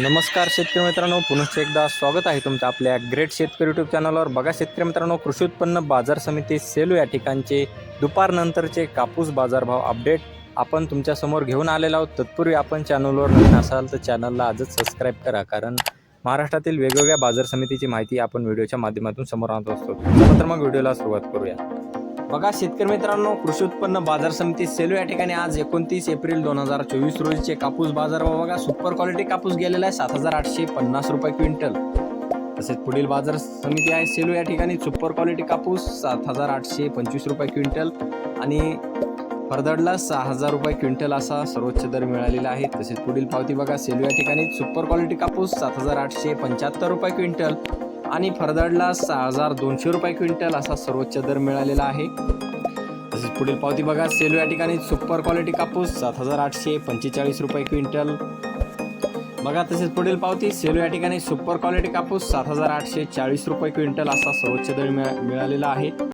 नमस्कार शेतकरी मित्रांनो पुनश्च एकदा स्वागत आहे तुमचं आपल्या ग्रेट शेतकरी यूट्यूब चॅनलवर बघा शेतकरी मित्रांनो कृषी उत्पन्न बाजार समिती सेलू या ठिकाणचे दुपारनंतरचे कापूस बाजारभाव अपडेट आपण तुमच्यासमोर घेऊन आलेलो आहोत. तत्पूर्वी आपण चॅनलवर नवीन असाल तर चॅनलला आजच सबस्क्राईब करा कारण महाराष्ट्रातील वेगवेगळ्या बाजार समितीची माहिती आपण व्हिडिओच्या माध्यमातून समोर आणत असतो. तर मग व्हिडिओला सुरुवात करूया. बघा शेतकरी मित्रांनो कृषी उत्पन्न बाजार समिती सेलू या ठिकाणी आज एकोणतीस एप्रिल दोन हजार चोवीस रोजीचे कापूस बाजार. बघा सुपर क्वालिटी कापूस गेलेला आहे सात हजार आठशे पन्नास रुपये क्विंटल. तसेच पुढील बाजार समिती आहे सेलू या ठिकाणी सुपर क्वालिटी कापूस सात हजार आठशे पंचवीस रुपये क्विंटल. आणि फरदडला सहा हजार रुपये क्विंटल असा सर्वोच्च दर मिळालेला आहे. तसेच पुढील पावती बघा सेलू या ठिकाणी सुपर क्वालिटी कापूस सात हजार आठशे पंच्याहत्तर रुपये क्विंटल. आणि फरदडला सहा हजार दोनशे रुपये क्विंटल असा सर्वोच्च दर मिळालेला आहे. तसेच पुढील पावती बघा. सेलू या ठिकाणी सुपर क्वालिटी कापूस सात हजार आठशे पंचेचाळीस रुपये क्विंटल. बघा तसेच पुढील पावती. सेलू या ठिकाणी सुपर क्वालिटी कापूस सात हजार आठशे चाळीस रुपये क्विंटल असा सर्वोच्च दर मिळा मिळालेला आहे.